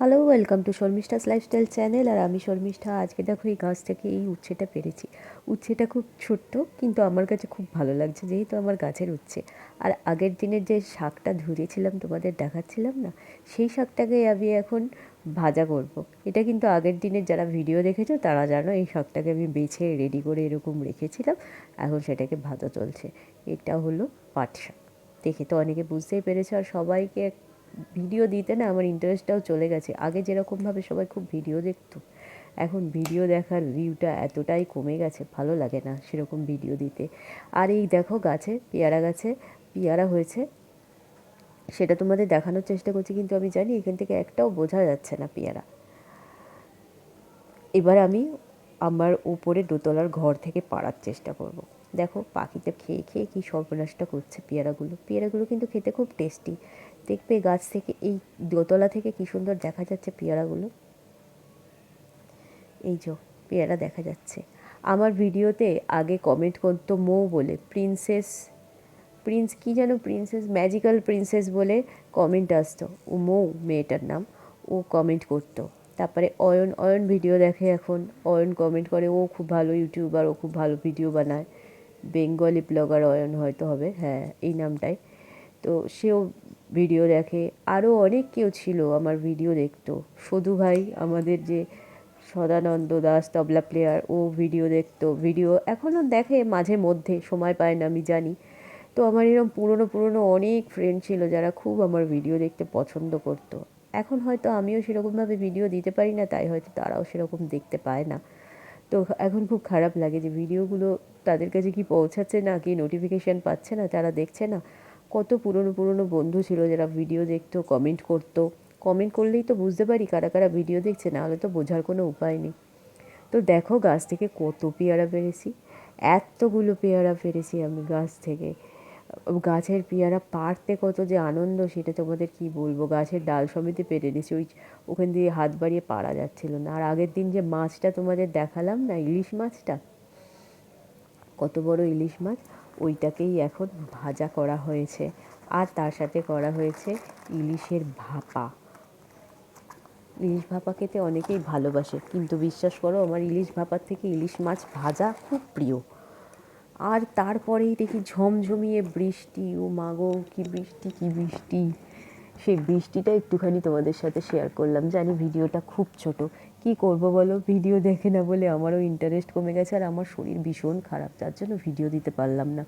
Hello welcome to Sharmistha's lifestyle channel আর আমি শর্মিষ্ঠা আজকে দেখো এই গাছ থেকে এই উচ্ছেটা পেরেছি। উচ্ছেটা খুব ছোট্ট, কিন্তু আমার কাছে খুব ভালো লাগছে, যেহেতু আমার গাছের উচ্ছে। আর আগের দিনের যে শাকটা ধুয়েছিলাম, তোমাদের দেখাচ্ছিলাম না, সেই শাকটাকে আমি এখন ভাজা করব। এটা কিন্তু আগের দিনের যারা ভিডিও দেখেছ, তারা জানো এই শাকটাকে আমি বেছে রেডি করে এরকম রেখেছিলাম। এখন সেটাকে ভাজা চলছে। এটা হলো পাট শাক। দেখে তো অনেকে বুঝতেই পেরেছে, আর সবাইকে ভিডিও দিতে না আমার ইন্টারেস্টটাও চলে গেছে। আগে যেরকমভাবে সবাই খুব ভিডিও দেখতো, এখন ভিডিও দেখার ভিউটা এতটাই কমে গেছে, ভালো লাগে না সেরকম ভিডিও দিতে। আর এই দেখো গাছে, পেয়ারা গাছে, পেয়ারা হয়েছে। সেটা তোমাদের দেখানোর চেষ্টা করছি, কিন্তু আমি জানি এখান থেকে একটাও বোঝা যাচ্ছে না পেয়ারা। এবার আমি আমার উপরে দোতলার ঘর থেকে পাড়ার চেষ্টা করব। দেখো পাখিতে খেয়ে খেয়ে কী সর্বনাশটা করছে পেয়ারাগুলো। পেয়ারাগুলো কিন্তু খেতে খুব টেস্টি দেখবে গাছ থেকে, এই দোতলা থেকে কী সুন্দর দেখা যাচ্ছে পেয়ারাগুলো? এই যে পেয়ারা দেখা যাচ্ছে। আমার ভিডিওতে আগে কমেন্ট করতো মৌ বলে প্রিন্সেস প্রিন্স কী যেন প্রিন্সেস ম্যাজিক্যাল প্রিন্সেস বলে কমেন্ট আসতো। ও মৌ, মেয়েটার নাম, ও কমেন্ট করতো। তারপরে অয়ন অয়ন ভিডিও দেখে এখন, অয়ন কমেন্ট করে, ও খুব ভালো ইউটিউবার ও খুব ভালো ভিডিও বানায়। বেঙ্গলি ব্লগার অয়ন হয়তো হবে। হ্যাঁ এই নামটাই। তো সেও ভিডিও দেখে। আরও অনেক কেউ ছিল আমার ভিডিও দেখতো। সধু ভাই, আমাদের যে সদানন্দ দাস, তবলা প্লেয়ার ও ভিডিও দেখতো। ভিডিও এখনও দেখে মাঝে মধ্যে, সময় পায় না, আমি জানি। তো আমার এরকম পুরনো পুরনো অনেক ফ্রেন্ড ছিল যারা খুব আমার ভিডিও দেখতে পছন্দ করতো। এখন হয়তো আমিও সেরকমভাবে ভিডিও দিতে পারি না, তাই হয়তো তারাও সেরকম দেখতে পায় না। তো এখন খুব খারাপ লাগে যে ভিডিওগুলো তাদের কাছে কি পৌঁছাচ্ছে না, কি নোটিফিকেশান পাচ্ছে না, তারা দেখছে না। কত পুরনো পুরনো বন্ধু ছিল যারা ভিডিও দেখতো কমেন্ট করতো। কমেন্ট করলেই তো বুঝতে পারি কারা কারা ভিডিও দেখছে, নাহলে তো বোঝার কোনো উপায় নেই। তো দেখো গাছ থেকে কত পেয়ারা পেরেছি, এতগুলো পেয়ারা পেরেছি আমি গাছ থেকে। গাছের পেয়ারা পারতে কত যে আনন্দ, সেটা তোমাদের কি বলব? গাছের ডাল সমেতে পেরে নিয়েছি, ওই ওখান দিয়ে হাত বাড়িয়ে পারা যাচ্ছিল না। আর আগের দিন যে মাছটা তোমাদের দেখালাম না, ইলিশ মাছটা? কত বড় ইলিশ মাছ? ওইটাকেই এখন ভাজা করা হয়েছে। আর তার সাথে করা হয়েছে ইলিশের ভাপা। ইলিশ ভাপা খেতে অনেকেই ভালোবাসে, কিন্তু বিশ্বাস করো, আমার ইলিশ ভাপার থেকে ইলিশ মাছ ভাজা খুব প্রিয়। আর তারপরেই দেখি ঝমঝমিয়ে বৃষ্টি, ও মাগো কি বৃষ্টি কি বৃষ্টি। সেই বৃষ্টিটা একটুখানি তোমাদের সাথে শেয়ার করলাম। জানি ভিডিওটা খুব ছোট। কি করব বলো? ভিডিও দেখে না বলে আমারও ইন্টারেস্ট কমে গেছে আর আমার শরীর ভীষণ খারাপ, যার জন্য ভিডিও দিতে পারলাম না।